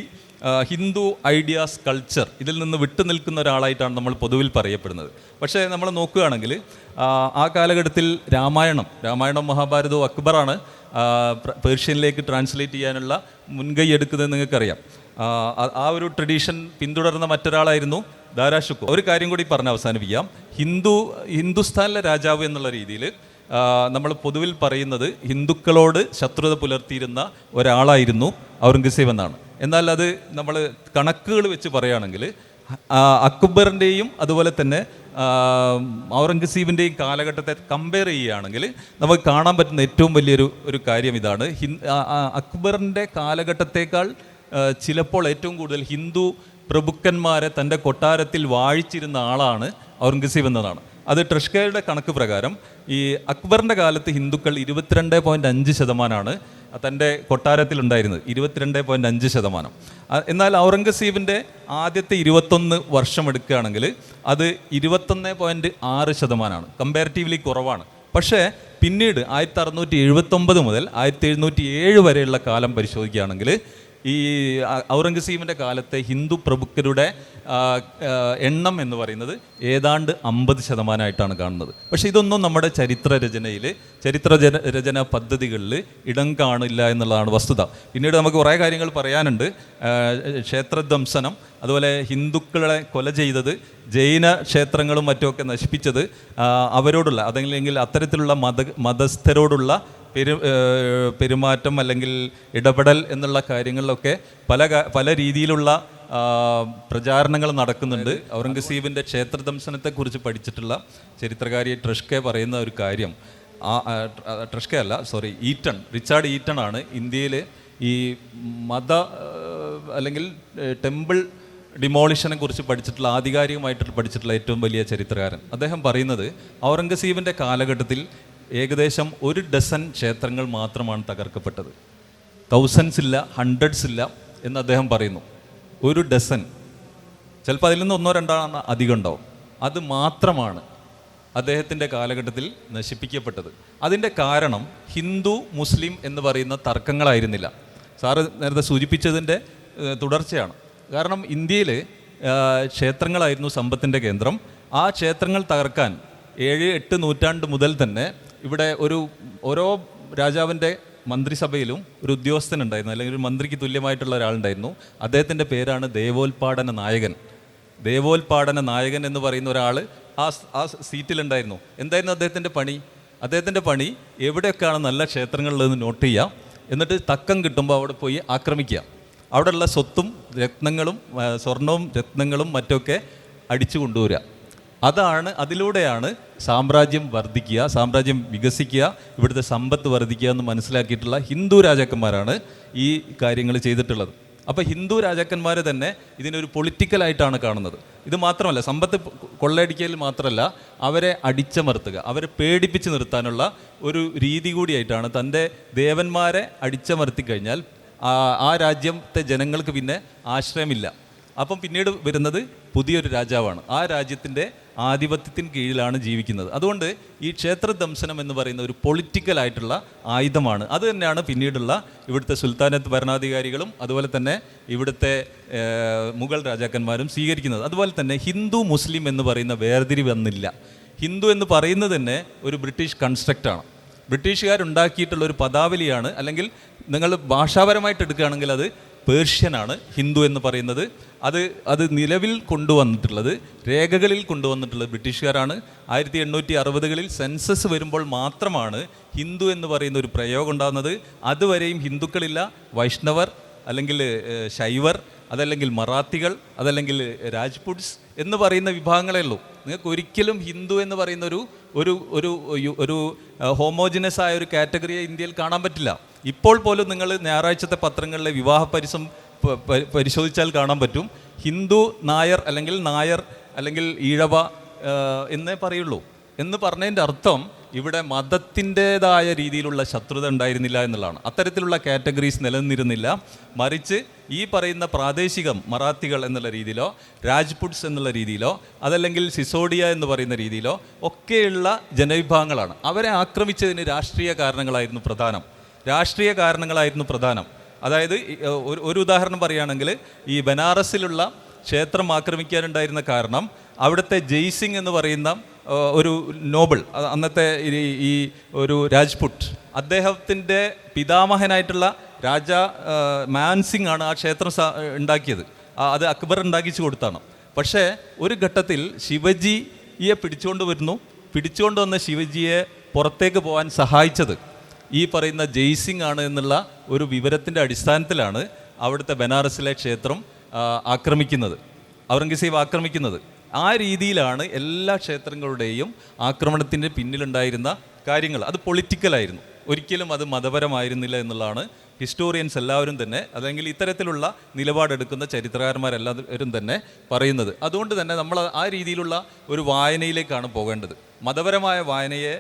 ഹിന്ദു ഐഡിയാസ് കൾച്ചർ ഇതിൽ നിന്ന് വിട്ടു നിൽക്കുന്ന ഒരാളായിട്ടാണ് നമ്മൾ പൊതുവിൽ പറയപ്പെടുന്നത്. പക്ഷേ നമ്മൾ നോക്കുകയാണെങ്കിൽ ആ, കാലഘട്ടത്തിൽ രാമായണം രാമായണം മഹാഭാരതവും അക്ബറാണ് പേർഷ്യനിലേക്ക് ട്രാൻസ്ലേറ്റ് ചെയ്യാനുള്ള മുൻകൈ എടുക്കുന്നത് നിങ്ങൾക്കറിയാം. ആ, ഒരു ട്രഡീഷൻ പിന്തുടർന്ന മറ്റൊരാളായിരുന്നു ദാരാഷുക്കോ. ഒരു കാര്യം കൂടി പറഞ്ഞ് അവസാനിപ്പിക്കാം. ഹിന്ദു ഹിന്ദുസ്ഥാനിലെ രാജാവ് എന്നുള്ള രീതിയിൽ നമ്മൾ പൊതുവിൽ പറയുന്നത് ഹിന്ദുക്കളോട് ശത്രുത പുലർത്തിയിരുന്ന ഒരാളായിരുന്നു ഔറംഗസേബ് എന്നാണ്. എന്നാൽ അത് നമ്മൾ കണക്കുകൾ വെച്ച് പറയുകയാണെങ്കിൽ അക്ബറിന്റെയും അതുപോലെ തന്നെ ഔറംഗസീബിന്റെയും കാലഘട്ടത്തെ കമ്പയർ ചെയ്യുകയാണെങ്കിൽ നമുക്ക് കാണാൻ പറ്റുന്ന ഏറ്റവും വലിയൊരു ഒരു കാര്യം ഇതാണ്. അക്ബറിന്റെ കാലഘട്ടത്തേക്കാൾ ചിലപ്പോൾ ഏറ്റവും കൂടുതൽ ഹിന്ദു പ്രഭുക്കന്മാരെ തന്റെ കൊട്ടാരത്തിൽ വാഴിച്ചിരുന്ന ആളാണ് ഔറംഗസീബ് എന്നതാണ്. അത് ട്രഷ്കയുടെ കണക്ക് പ്രകാരം ഈ അക്ബറിന്റെ കാലത്ത് ഹിന്ദുക്കൾ ഇരുപത്തിരണ്ട് പോയിന്റ് അഞ്ച് ശതമാനമാണ് തന്റെ കൊട്ടാരത്തിലുണ്ടായിരുന്നത് ഇരുപത്തിരണ്ട് പോയിന്റ് അഞ്ച് ശതമാനം. എന്നാൽ ഔറംഗസീബിന്റെ ആദ്യത്തെ ഇരുപത്തൊന്ന് വർഷം എടുക്കുകയാണെങ്കിൽ അത് ഇരുപത്തൊന്ന് പോയിന്റ് ആറ് ശതമാനമാണ് കമ്പാരിറ്റീവ്ലി കുറവാണ്. പക്ഷേ പിന്നീട് ആയിരത്തി അറുന്നൂറ്റി എഴുപത്തൊമ്പത് മുതൽ ആയിരത്തി എഴുന്നൂറ്റി ഏഴ് വരെയുള്ള കാലം പരിശോധിക്കുകയാണെങ്കിൽ ഈ ഔറംഗസീബിന്റെ കാലത്തെ ഹിന്ദു പ്രഭുക്കരുടെ എണ്ണം എന്ന് പറയുന്നത് ഏതാണ്ട് അമ്പത് ശതമാനമായിട്ടാണ് കാണുന്നത്. പക്ഷേ ഇതൊന്നും നമ്മുടെ ചരിത്ര രചനയിൽ ചരിത്ര രചന പദ്ധതികളിൽ ഇടം കാണില്ല എന്നുള്ളതാണ് വസ്തുത. പിന്നീട് നമുക്ക് കുറേ കാര്യങ്ങൾ പറയാനുണ്ട്. ക്ഷേത്രധ്വംസനം അതുപോലെ ഹിന്ദുക്കളെ കൊല ചെയ്തത് ജൈന ക്ഷേത്രങ്ങളും മറ്റുമൊക്കെ നശിപ്പിച്ചത് അവരോടുള്ള അതെങ്കിലെങ്കിൽ അത്തരത്തിലുള്ള മത മതസ്ഥരോടുള്ള പെരു പെരുമാറ്റം അല്ലെങ്കിൽ ഇടപെടൽ എന്നുള്ള കാര്യങ്ങളിലൊക്കെ പല പല രീതിയിലുള്ള പ്രചാരണങ്ങൾ നടക്കുന്നുണ്ട്. ഔറംഗസീബിന്റെ ക്ഷേത്ര ദംശനത്തെക്കുറിച്ച് പഠിച്ചിട്ടുള്ള ചരിത്രകാരി ട്രഷ്കെ പറയുന്ന ഒരു കാര്യം. ആ ആ, ട്ര- ആ, ട്രഷ്കെ അല്ല സോറി ഈറ്റൺ റിച്ചാർഡ് ഈറ്റൺ ആണ് ഇന്ത്യയിൽ ഈ മത അല്ലെങ്കിൽ ടെമ്പിൾ ഡിമോളിഷനെ കുറിച്ച് പഠിച്ചിട്ടുള്ള ആധികാരികമായിട്ട് പഠിച്ചിട്ടുള്ള ഏറ്റവും വലിയ ചരിത്രകാരൻ. അദ്ദേഹം പറയുന്നത് ഔറംഗസീബിന്റെ കാലഘട്ടത്തിൽ ഏകദേശം ഒരു ഡസൻ ക്ഷേത്രങ്ങൾ മാത്രമാണ് തകർക്കപ്പെട്ടത്. തൗസൻഡ്സ് ഇല്ല ഹൺഡ്രഡ്സ് ഇല്ല എന്ന് അദ്ദേഹം പറയുന്നു. ഒരു ഡസൻ. ചിലപ്പോൾ അതിൽ നിന്ന് ഒന്നോ രണ്ടോ അധികം ഉണ്ടാവും. അത് മാത്രമാണ് അദ്ദേഹത്തിന്റെ കാലഘട്ടത്തിൽ നശിപ്പിക്കപ്പെട്ടത്. അതിന്റെ കാരണം ഹിന്ദു മുസ്ലിം എന്ന് പറയുന്ന തർക്കങ്ങളായിരുന്നില്ല. സാറ് നേരത്തെ സൂചിപ്പിച്ചതിന്റെ തുടർച്ചയാണ്. കാരണം ഇന്ത്യയിൽ ക്ഷേത്രങ്ങളായിരുന്നു സമ്പത്തിന്റെ കേന്ദ്രം. ആ ക്ഷേത്രങ്ങൾ തകർക്കാൻ ഏഴ് എട്ട് നൂറ്റാണ്ട് മുതൽ തന്നെ ഇവിടെ ഒരു ഓരോ രാജാവിന്റെ മന്ത്രിസഭയിലും ഒരു ഉദ്യോഗസ്ഥൻ ഉണ്ടായിരുന്നു അല്ലെങ്കിൽ ഒരു മന്ത്രിക്ക് തുല്യമായിട്ടുള്ള ഒരാളുണ്ടായിരുന്നു. അദ്ദേഹത്തിന്റെ പേരാണ് ദേവോൽപാടന നായകൻ. ദേവോൽപാടന നായകൻ എന്ന് പറയുന്ന ഒരാൾ ആ ആ സീറ്റിലുണ്ടായിരുന്നു. എന്തായിരുന്നു അദ്ദേഹത്തിന്റെ പണി? അദ്ദേഹത്തിന്റെ പണി എവിടെയൊക്കെയാണ് നല്ല ക്ഷേത്രങ്ങളിലെന്ന് നോട്ട് ചെയ്യാം എന്നിട്ട് തക്കം കിട്ടുമ്പോൾ അവിടെ പോയി ആക്രമിക്കുക. അവിടെയുള്ള സ്വത്തും രത്നങ്ങളും സ്വർണവും രത്നങ്ങളും മറ്റൊക്കെ അടിച്ചു കൊണ്ടുവരിക. അതാണ് അതിലൂടെയാണ് സാമ്രാജ്യം വർദ്ധിക്കുക സാമ്രാജ്യം വികസിക്കുക ഇവിടുത്തെ സമ്പത്ത് വർദ്ധിക്കുക എന്ന് മനസ്സിലാക്കിയിട്ടുള്ള ഹിന്ദു രാജാക്കന്മാരാണ് ഈ കാര്യങ്ങൾ ചെയ്തിട്ടുള്ളത്. അപ്പോൾ ഹിന്ദു രാജാക്കന്മാരെ തന്നെ ഇതിനൊരു പൊളിറ്റിക്കലായിട്ടാണ് കാണുന്നത്. ഇത് മാത്രമല്ല സമ്പത്ത് കൊള്ളയടിക്കൽ മാത്രമല്ല അവരെ അടിച്ചമർത്തുക അവരെ പേടിപ്പിച്ച് നിർത്താനുള്ള ഒരു രീതി കൂടിയായിട്ടാണ് തന്റെ ദേവന്മാരെ അടിച്ചമർത്തി കഴിഞ്ഞാൽ ആ രാജ്യത്തെ ജനങ്ങൾക്ക് പിന്നെ ആശ്രയമില്ല. അപ്പം പിന്നീട് വരുന്നത് പുതിയൊരു രാജാവാണ്. ആ രാജ്യത്തിന്റെ ആധിപത്യത്തിന് കീഴിലാണ് ജീവിക്കുന്നത്. അതുകൊണ്ട് ഈ ക്ഷേത്ര ദംശനം എന്ന് പറയുന്ന ഒരു പൊളിറ്റിക്കൽ ആയിട്ടുള്ള ആയുധമാണ്. അത് തന്നെയാണ് പിന്നീടുള്ള ഇവിടുത്തെ സുൽത്താനത്ത് ഭരണാധികാരികളും അതുപോലെ തന്നെ ഇവിടുത്തെ മുഗൾ രാജാക്കന്മാരും സ്വീകരിക്കുന്നത്. അതുപോലെ തന്നെ ഹിന്ദു മുസ്ലിം എന്ന് പറയുന്ന വേർതിരിവ് വന്നില്ല ഹിന്ദു എന്ന് പറയുന്നത് തന്നെ ഒരു ബ്രിട്ടീഷ് കൺസ്ട്രക്റ്റാണ് ബ്രിട്ടീഷുകാരുണ്ടാക്കിയിട്ടുള്ള ഒരു പദാവലിയാണ്. അല്ലെങ്കിൽ നിങ്ങൾ ഭാഷാപരമായിട്ട് എടുക്കുകയാണെങ്കിൽ അത് പേർഷ്യനാണ് ഹിന്ദു എന്ന് പറയുന്നത്. അത് അത് നിലവിൽ കൊണ്ടുവന്നിട്ടുള്ളത് രേഖകളിൽ കൊണ്ടുവന്നിട്ടുള്ളത് ബ്രിട്ടീഷുകാരാണ്. ആയിരത്തി എണ്ണൂറ്റി അറുപതുകളിൽ സെൻസസ് വരുമ്പോൾ മാത്രമാണ് ഹിന്ദു എന്ന് പറയുന്ന ഒരു പ്രയോഗം ഉണ്ടാകുന്നത്. അതുവരെയും ഹിന്ദുക്കളില്ല. വൈഷ്ണവർ അല്ലെങ്കിൽ ശൈവർ അതല്ലെങ്കിൽ മറാത്തികൾ അതല്ലെങ്കിൽ രാജ്പുട്സ് എന്ന് പറയുന്ന വിഭാഗങ്ങളേ ഉള്ളൂ. നിങ്ങൾക്ക് ഒരിക്കലും ഹിന്ദു എന്ന് പറയുന്ന ഒരു ഒരു ഒരു ഒരു ഹോമോജിനസ് ആയ ഒരു കാറ്റഗറിയെ ഇന്ത്യയിൽ കാണാൻ പറ്റില്ല. ഇപ്പോൾ പോലും നിങ്ങൾ ഞായറാഴ്ചത്തെ പത്രങ്ങളിലെ വിവാഹ പരിസം പരിശോധിച്ചാൽ കാണാൻ പറ്റും. ഹിന്ദു നായർ അല്ലെങ്കിൽ നായർ അല്ലെങ്കിൽ ഈഴവ എന്നേ പറയുള്ളൂ. എന്ന് പറഞ്ഞതിന്റെ അർത്ഥം ഇവിടെ മതത്തിന്റെതായ രീതിയിലുള്ള ശത്രുത ഉണ്ടായിരുന്നില്ല എന്നുള്ളതാണ്. അത്തരത്തിലുള്ള കാറ്റഗറീസ് നിലനിന്നിരുന്നില്ല. മറിച്ച് ഈ പറയുന്ന പ്രാദേശികം മറാത്തികൾ എന്നുള്ള രീതിയിലോ രാജ്പുട്സ് എന്നുള്ള രീതിയിലോ അതല്ലെങ്കിൽ സിസോഡിയ എന്ന് പറയുന്ന രീതിയിലോ ഒക്കെയുള്ള ജനവിഭാഗങ്ങളാണ്. അവരെ ആക്രമിച്ചതിന് രാഷ്ട്രീയ കാരണങ്ങളായിരുന്നു പ്രധാനം. രാഷ്ട്രീയ കാരണങ്ങളായിരുന്നു പ്രധാനം. അതായത് ഒരു ഉദാഹരണം പറയുകയാണെങ്കിൽ ഈ ബനാറസിലുള്ള ക്ഷേത്രം ആക്രമിക്കാനുണ്ടായിരുന്ന കാരണം അവിടുത്തെ ജയ്സിംഗ് എന്ന് പറയുന്ന ഒരു നോബിൾ അന്നത്തെ ഈ ഒരു രാജ്പുട്ട്. അദ്ദേഹത്തിന്റെ പിതാമഹനായിട്ടുള്ള രാജ മാൻസിംഗ് ആണ് ആ ക്ഷേത്രം ഉണ്ടാക്കിയത്. അത് അക്ബർ ഉണ്ടാക്കിച്ചു കൊടുത്താണ്. പക്ഷേ ഒരു ഘട്ടത്തിൽ ശിവജിയെ പിടിച്ചുകൊണ്ട് വരുന്നു. പിടിച്ചുകൊണ്ട് വന്ന ശിവജിയെ പുറത്തേക്ക് പോകാൻ സഹായിച്ചത് ഈ പറയുന്ന ജയ്സിംഗ് ആണ് എന്നുള്ള ഒരു വിവരത്തിന്റെ അടിസ്ഥാനത്തിലാണ് അവിടുത്തെ ബനാറസിലെ ക്ഷേത്രം ആക്രമിക്കുന്നത്. ഔറംഗസീബ് ആക്രമിക്കുന്നത്. ആ രീതിയിലാണ് എല്ലാ ക്ഷേത്രങ്ങളുടെയും ആക്രമണത്തിന്റെ പിന്നിലുണ്ടായിരുന്ന കാര്യങ്ങൾ. അത് പൊളിറ്റിക്കലായിരുന്നു ഒരിക്കലും അത് മതപരമായിരുന്നില്ല എന്നുള്ളതാണ് ഹിസ്റ്റോറിയൻസ് എല്ലാവരും തന്നെ അല്ലെങ്കിൽ ഇത്തരത്തിലുള്ള നിലപാടെടുക്കുന്ന ചരിത്രകാരന്മാരെല്ലാവരും തന്നെ പറയുന്നത്. അതുകൊണ്ട് തന്നെ നമ്മൾ ആ രീതിയിലുള്ള ഒരു വായനയിലേക്കാണ് പോകേണ്ടത്. മതപരമായ വായനയെ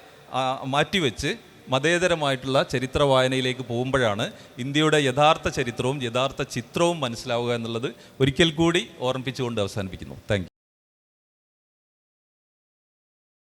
മാറ്റിവെച്ച് മതേതരമായിട്ടുള്ള ചരിത്ര വായനയിലേക്ക് പോകുമ്പോഴാണ് ഇന്ത്യയുടെ യഥാർത്ഥ ചരിത്രവും യഥാർത്ഥ ചിത്രവും മനസ്സിലാവുക എന്നുള്ളത് ഒരിക്കൽ കൂടി ഓർമ്മിപ്പിച്ചുകൊണ്ട് അവസാനിപ്പിക്കുന്നു. താങ്ക്